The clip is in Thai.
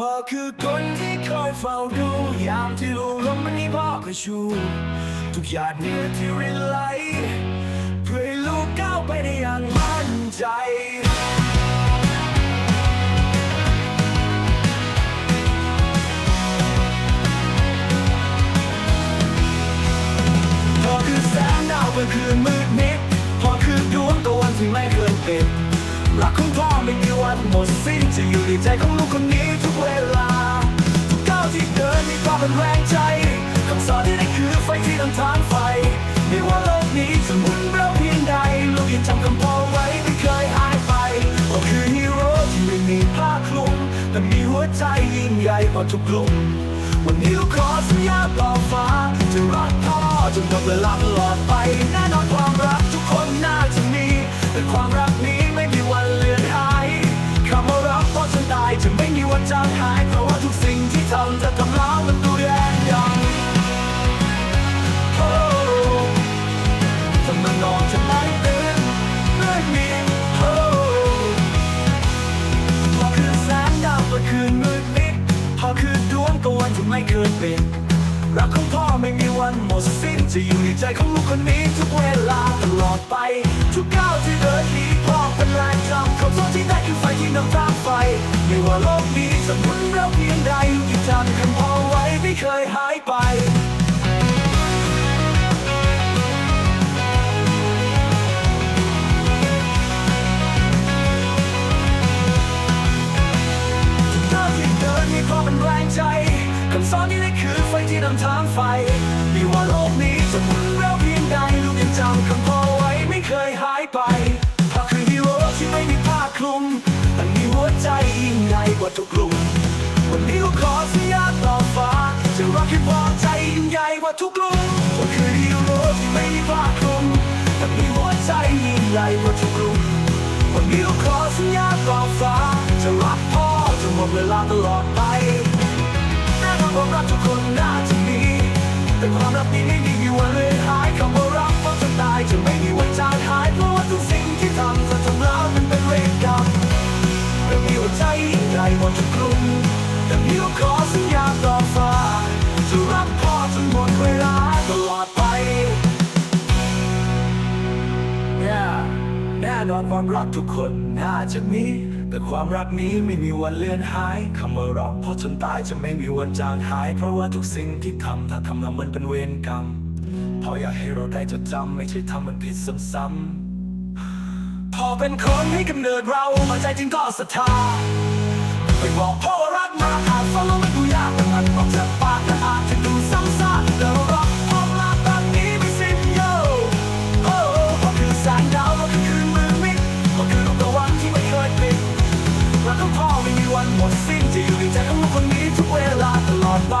พ่อคือคนที่คอยเฝ้าดู ยามที่ลูกลมมันนี้พ่อก็ชูทุกหยาดเหงื่อที่รินไหลเพื่อให้ลูกก้าวไปได้อย่างมั่นใจพ่อคือแสงดาวเมื่อคืนมื ไม่มีวันหมดสิ้นจะอยู่ในใจของลูกคนนี้ทุกเวลา ทุกก้าวที่เดินมีความเป็นแรงใจคำสอนที่ได้คือไฟที่นำทางไฟไม่ว่าโลกนี้จะหมุนเร็วเพียงใดลูกยังจำคำพ่อไว้ไม่เคยหายไปก็คือฮีโร่ที่ไม่มีผ้าคลุมแต่มีหัวใจยิ่งใหญ่กว่าทุกกลุ่มวันนี้ลูกขอสัญญาต่อฟ้าจะรักพ่อจนหมดเวลาตลอดไปแน่นอนความรักทุกคนน่าจะมีแต่ความรัก คืนมืดมิดพอคือดวงตะวันที่ไม่เคยปิดรักของพ่อไม่มีวันหมดสิ้น จะอยู่ในใจของลูกคนนี้ทุกเวลาตลอดไป ทุกก้าวที่เดินนี้พ่อเป็นแรงจำคำสอนที่ได้คือไฟที่นำทางไฟไม่ว่าโลกนี้จะหมุนเร็วเพียงใดลูกยังจำคำพ่อไว้ไม่เคยหายไป สอนนี้ได้คือไฟที่นำทางไฟไม่ว่าโลกนี้จะหมุนเร็วเพียงใดลูกยังจำคำพ่อไว้ไม่เคยหายไปเพราะคือฮีโร่ที่ไม่มีผ้าคลุมแต่มีหัวใจยิ่งใหญ่กว่าทุกกลุ่มวันนี้ลูกขอสัญญาต่อฟ้าจะรักให้พอใจยิ่งใหญ่กว่าทุกกลุ่มก็คือฮีโร่ที่ไม่มีผ้าคลุมแต่มีหัวใจยิ่งใหญ่กว่าทุกกลุ่มวันนี้เราขอสัญญาต่อฟ้าจะรักพ่อจนหมดเวลาตลอดไป วามรักทุกคนน่าจะมีแต่ความรักนี้ไม่มีวันเลยหายคำว่ารักเพราะจนตายจะไม่มีวันจางหายเพราะว่าทุกสิ่งที่ทำจะทำแล้วมันเป็นเวรกรรมเรามีหัวใจยิ่งใหญ่หมดทุกกลุ่มแต่นี้เราขอสัญญาต่อฟ้าจะรักพ่อจนหมดเวลาตลอดไปเนี่ยแน่นอนความรักทุกคนน่าจะมี แต่ความรักนี้ไม่มีวันเลื่อนหายคำว่ารักพอจนตายจะไม่มีวันจางหาย เพราะว่าทุกสิ่งที่ทำถ้าทำแล้วมันเป็นเวรกรรมพออยากให้เราได้จดจำไม่ใช่ทำมันผิดซ้ำๆพอเป็นคนให้กำเนิดเรามาใจจริงก็ศรัทธาไปบอกพ่อรักมาหากฟังแล้วมันดูยากแต่มันบอกจากป หมดสิ้นจะอยู่ในใจของคนนี้ทุกเวลาตลอดไป